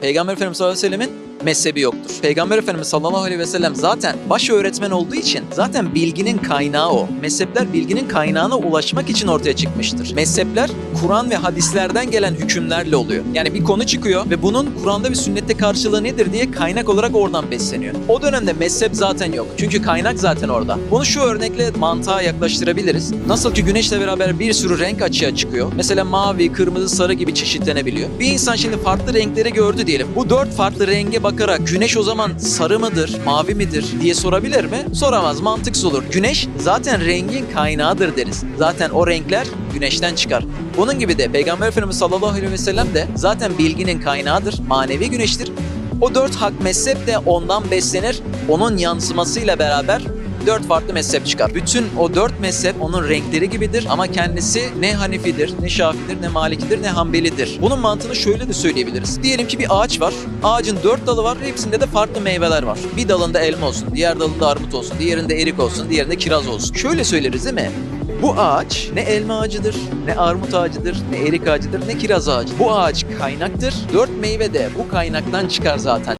Peygamber Efendimiz sallallahu aleyhi ve sellemin mezhebi yoktur. Peygamber Efendimiz sallallahu aleyhi ve sellem zaten baş öğretmen olduğu için zaten bilginin kaynağı o. Mezhepler bilginin kaynağına ulaşmak için ortaya çıkmıştır. Mezhepler Kur'an ve hadislerden gelen hükümlerle oluyor. Yani bir konu çıkıyor ve bunun Kur'an'da ve sünnette karşılığı nedir diye kaynak olarak oradan besleniyor. O dönemde mezhep zaten yok. Çünkü kaynak zaten orada. Bunu şu örnekle mantığa yaklaştırabiliriz. Nasıl ki güneşle beraber bir sürü renk açığa çıkıyor. Mesela mavi, kırmızı, sarı gibi çeşitlenebiliyor. Bir insan şimdi farklı renkleri gördü diyelim. Bu dört farklı renge bakarak güneş o zaman sarı mıdır, mavi midir diye sorabilir mi? Soramaz, mantıksız olur. Güneş zaten rengin kaynağıdır deriz. Zaten o renkler güneşten çıkar. Bunun gibi de Peygamber Efendimiz sallallahu aleyhi ve sellem de zaten bilginin kaynağıdır, manevi güneştir. O dört hak mezhep de ondan beslenir, onun yansımasıyla beraber dört farklı mezhep çıkar. Bütün o dört mezhep onun renkleri gibidir ama kendisi ne Hanefidir, ne Şafidir, ne Malikidir, ne Hanbelidir. Bunun mantığını şöyle de söyleyebiliriz. Diyelim ki bir ağaç var, ağacın dört dalı var, hepsinde de farklı meyveler var. Bir dalında elma olsun, diğer dalında armut olsun, diğerinde erik olsun, diğerinde kiraz olsun. Şöyle söyleriz değil mi? Bu ağaç ne elma ağacıdır, ne armut ağacıdır, ne erik ağacıdır, ne kiraz ağacı. Bu ağaç kaynaktır. Dört meyve de bu kaynaktan çıkar zaten.